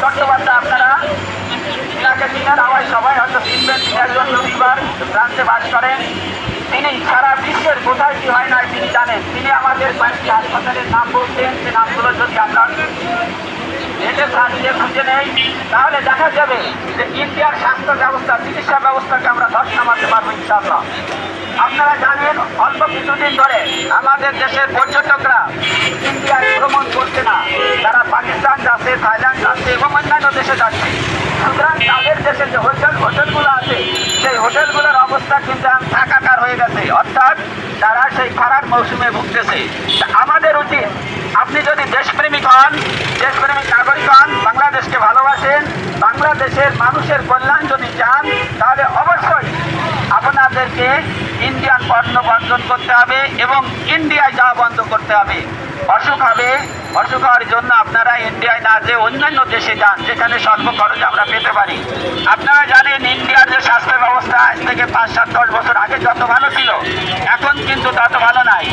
চট্টোপাধ্যায় আপনারা। তিনাকে চিনেন আমায় সবাই হয়তো চিনবেন তিনি একজন রবিবার প্রান্তে বাস করেন। তিনি সারা বিশ্বের কোথায় কি হয় না তিনি জানেন। তিনি আমাদের কয়েকটি হাসপাতালের নাম বলছেন সে নামগুলো যদি আমরা খুঁজে নেই, তাহলে দেখা যাবে যে ইন্ডিয়ার স্বাস্থ্য ব্যবস্থা, চিকিৎসা ব্যবস্থাকে আমরা ধস নামাতে পারব ইনশাআল্লাহ। আপনারা জানেন, অল্প কিছুদিন ধরে আমাদের দেশের পর্যটকরা ইন্ডিয়ায় ভ্রমণ করছে না। যাচ্ছে এবং অন্যান্য দেশে যাচ্ছে। সুতরাং তাদের দেশে যে হোটেল হোটেলগুলো আছে, সেই হোটেলগুলোর অবস্থা কিন্তু থাকাকার হয়ে গেছে। অর্থাৎ তারা সেই খারাপ মৌসুমে ভুগতেছে। আমাদের উচিত, আপনি যদি দেশপ্রেমিক হন, দেশপ্রেমিক নাগরিক হন, বাংলাদেশকে ভালোবাসেন, বাংলাদেশের মানুষের কল্যাণ যদি চান, তাহলে অবশ্যই আপনাদেরকে ইন্ডিয়ান পণ্য বর্জন করতে হবে এবং ইন্ডিয়ায় যাওয়া বন্ধ করতে হবে। অসুখ হবে অসুখ হওয়ার জন্য আপনারা ইন্ডিয়ায় না যে অন্যান্য দেশে যান, যেখানে স্বল্প খরচে আমরা পেতে পারি। আপনারা জানেন, ইন্ডিয়ার যে স্বাস্থ্য ব্যবস্থা আজ থেকে পাঁচ সাত দশ বছর আগে যত ভালো ছিল, এখন কিন্তু তত ভালো নাই।